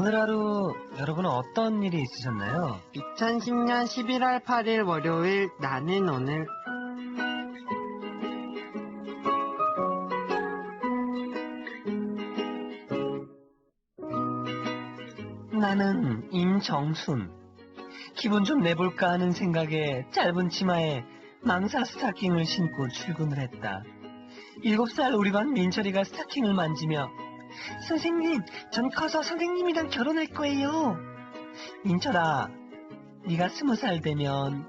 오늘 하루 여러분은 어떤 일이 있으셨나요? 2010년 11월 8일 월요일 나는 오늘 나는 임정순. 기분 좀 내볼까 하는 생각에 짧은 치마에 망사 스타킹을 신고 출근을 했다. 일곱 살 우리 반 민철이가 스타킹을 만지며 선생님, 전 커서 선생님이랑 결혼할 거예요. 민철아, 네가 스무 살 되면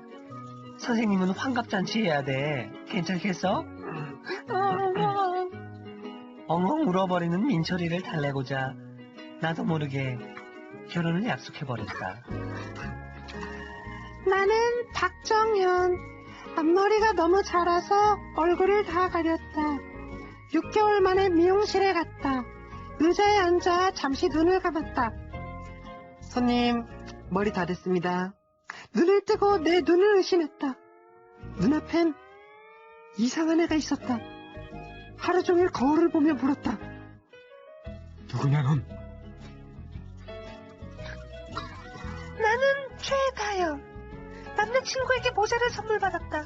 선생님은 환갑잔치 해야 돼. 괜찮겠어? 엉엉 울어버리는 민철이를 달래고자 나도 모르게 결혼을 약속해버렸다. 나는 박정현 앞머리가 너무 자라서 얼굴을 다 가렸다 6개월 만에 미용실에 갔다 의자에 앉아. 잠시 눈을 감았다. 손님 머리 다 됐습니다. 눈을 뜨고 내 눈을 의심했다. 눈앞엔 이상한 애가 있었다. 하루 종일 거울을 보며 물었다. 누구냐 넌 나는 최다영. 남자친구에게 모자를 선물 받았다.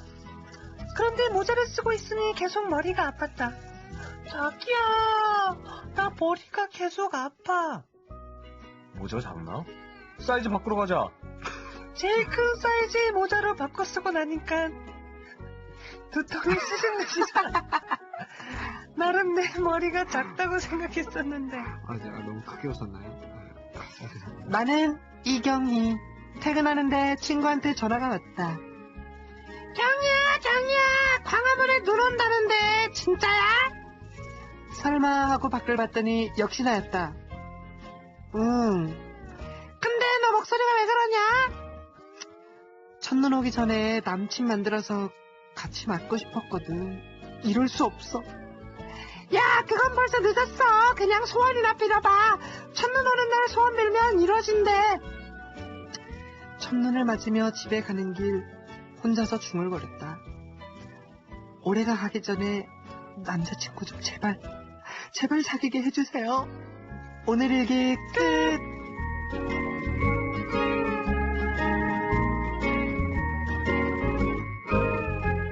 그런데 모자를 쓰고 있으니 계속 머리가 아팠다. 자기야, 나 머리가 계속 아파. 모자가 작나? 사이즈 바꾸러 가자. 제일 큰 사이즈의 모자로 바꿔 쓰고 나니까 두통이 쑤신듯이다. 나름 내 머리가 작다고 생각했었는데 아, 제가 너무 크게 웃었나요? 나는 이경희. 퇴근하는데 친구한테 전화가 왔다. 경희야, 경희야, 광화문에 눈 온다는데 진짜야? 설마 하고 밖을 봤더니 역시 나였다. 응. 근데 너 목소리가 왜 그러냐? 첫눈 오기 전에 남친 만들어서 같이 맞고 싶었거든. 이럴 수 없어. 야, 그건 벌써 늦었어. 그냥 소원이나 빌어봐. 첫눈 오는 날 소원 빌면 이루어진대. 첫눈을 맞으며 집에 가는 길 혼자서 중얼거렸다. 올해가 가기 전에 남자친구 좀 제발, 제발 사귀게 해주세요. 오늘 일기 끝.